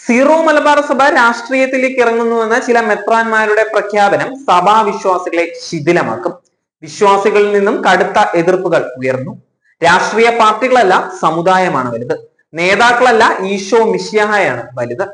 Zero Malabar സഭ രാഷ്ട്രീയത്തിലേക്ക് ഇറങ്ങുന്നുവെന്ന ചില മെത്രാന്മാരുടെ പ്രഖ്യാപനം സഭാ വിശ്വാസികളെ ശിഥിലമാക്കും. വിശ്വാസികളിൽ നിന്നും കടുത്ത എതിർപ്പുകൾ ഉയർന്നു. രാഷ്ട്രീയ പാർട്ടികളല്ല സമുദായമാണ് വലുത്. നേതാക്കളല്ല ഈശോ മിഷ്യാഹയാണ് വലുത്.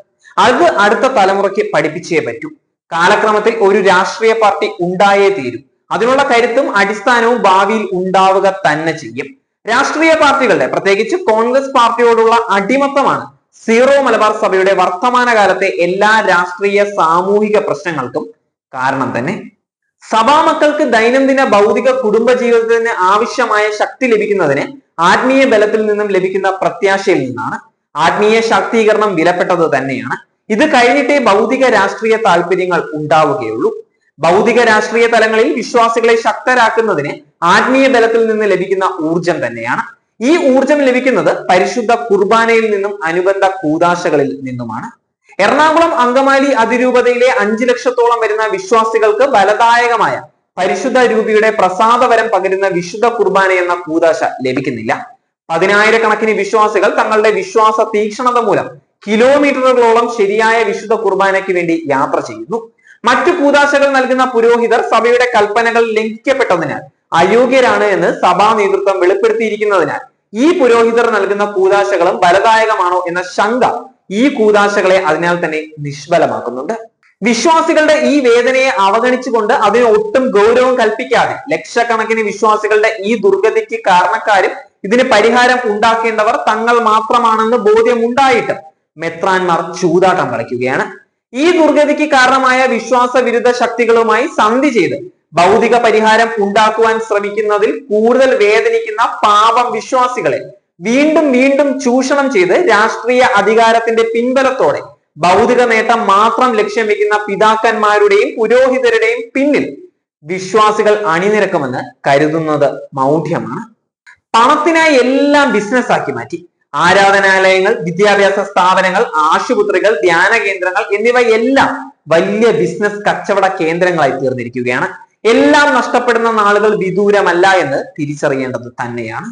അത് അടുത്ത തലമുറയ്ക്ക് പഠിപ്പിച്ചേ പറ്റൂ. കാലക്രമത്തിൽ ഒരു രാഷ്ട്രീയ പാർട്ടി ഉണ്ടായേ തീരൂ. അതിനുള്ള കരുത്തും അടിസ്ഥാനവും ഭാവിയിൽ ഉണ്ടാവുക തന്നെ ചെയ്യും. രാഷ്ട്രീയ പാർട്ടികളുടെ പ്രത്യേകിച്ച് കോൺഗ്രസ് പാർട്ടിയോടുള്ള അടിമത്തമാണ് സീറോ മലബാർ സഭയുടെ വർത്തമാനകാലത്തെ എല്ലാ രാഷ്ട്രീയ സാമൂഹിക പ്രശ്നങ്ങൾക്കും കാരണം തന്നെ സഭാമക്കൾക്ക് ദൈനംദിന ഭൗതിക കുടുംബ ജീവിതത്തിന് ആവശ്യമായ ശക്തി ലഭിക്കുന്നതിന് ആത്മീയ ബലത്തിൽ നിന്നും ലഭിക്കുന്ന പ്രത്യാശയിൽ നിന്നാണ് ആത്മീയ ശാക്തീകരണം വിലപ്പെട്ടത് തന്നെയാണ്. ഇത് കഴിഞ്ഞിട്ടേ ഭൗതിക രാഷ്ട്രീയ താല്പര്യങ്ങൾ ഉണ്ടാവുകയുള്ളൂ. ഭൗതിക രാഷ്ട്രീയ തലങ്ങളിൽ വിശ്വാസികളെ ശക്തരാക്കുന്നതിന് ആത്മീയ ബലത്തിൽ നിന്ന് ലഭിക്കുന്ന ഊർജം തന്നെയാണ്. ഈ ഊർജം ലഭിക്കുന്നത് പരിശുദ്ധ കുർബാനയിൽ നിന്നും അനുബന്ധ കൂതാശകളിൽ നിന്നുമാണ്. എറണാകുളം അങ്കമാലി അതിരൂപതയിലെ അഞ്ചു ലക്ഷത്തോളം വരുന്ന വിശ്വാസികൾക്ക് ബലദായകമായ പരിശുദ്ധ രൂപിയുടെ പ്രസാദവരം പകരുന്ന വിശുദ്ധ കുർബാന എന്ന കൂതാശ ലഭിക്കുന്നില്ല. പതിനായിരക്കണക്കിന് വിശ്വാസികൾ തങ്ങളുടെ വിശ്വാസ തീക്ഷണത മൂലം കിലോമീറ്ററുകളോളം ശരിയായ വിശുദ്ധ കുർബാനയ്ക്ക് വേണ്ടി യാത്ര ചെയ്യുന്നു. മറ്റു കൂതാശകൾ നൽകുന്ന പുരോഹിതർ സഭയുടെ കൽപ്പനകൾ ലംഘിക്കപ്പെട്ടതിനാൽ അയോഗ്യരാണ് എന്ന് സഭാ നേതൃത്വം വെളിപ്പെടുത്തിയിരിക്കുന്നതിനാൽ ഈ പുരോഹിതർ നൽകുന്ന കൂതാശകളും ബലദായകമാണോ എന്ന ശങ്ക ഈ കൂതാശകളെ അതിനാൽ തന്നെ നിഷ്ഫലമാക്കുന്നുണ്ട്. വിശ്വാസികളുടെ ഈ വേദനയെ അവഗണിച്ചുകൊണ്ട് അതിന് ഒട്ടും ഗൗരവം കൽപ്പിക്കാതെ ലക്ഷക്കണക്കിന് വിശ്വാസികളുടെ ഈ ദുർഗതിക്ക് കാരണക്കാരും ഇതിന് പരിഹാരം ഉണ്ടാക്കേണ്ടവർ തങ്ങൾ മാത്രമാണെന്ന് ബോധ്യമുണ്ടായിട്ട് മെത്രാൻമാർ ചൂതാട്ടം കളിക്കുകയാണ് ഈ ദുർഗതിക്ക് കാരണമായ വിശ്വാസ വിരുദ്ധ ശക്തികളുമായി സന്ധി ചെയ്ത് ഭൗതിക പരിഹാരം ഉണ്ടാക്കുവാൻ ശ്രമിക്കുന്നതിൽ കൂടുതൽ വേദനിക്കുന്ന പാപം വിശ്വാസികളെ വീണ്ടും വീണ്ടും ചൂഷണം ചെയ്ത് രാഷ്ട്രീയ അധികാരത്തിന്റെ പിൻബലത്തോടെ ഭൗതിക നേട്ടം മാത്രം ലക്ഷ്യം വെക്കുന്ന പിതാക്കന്മാരുടെയും പുരോഹിതരുടെയും പിന്നിൽ വിശ്വാസികൾ അണിനിരക്കുമെന്ന് കരുതുന്നത് മൗഢ്യമാണ്. പണത്തിനായി എല്ലാം ബിസിനസ് ആക്കി മാറ്റി. ആരാധനാലയങ്ങൾ വിദ്യാഭ്യാസ സ്ഥാപനങ്ങൾ ആശുപത്രികൾ ധ്യാന കേന്ദ്രങ്ങൾ എന്നിവയെല്ലാം വലിയ ബിസിനസ് കച്ചവട കേന്ദ്രങ്ങളായി തീർന്നിരിക്കുകയാണ്. എല്ലാം നഷ്ടപ്പെടുന്ന നാളുകൾ വിദൂരമല്ല എന്ന് തിരിച്ചറിയേണ്ടത് തന്നെയാണ്.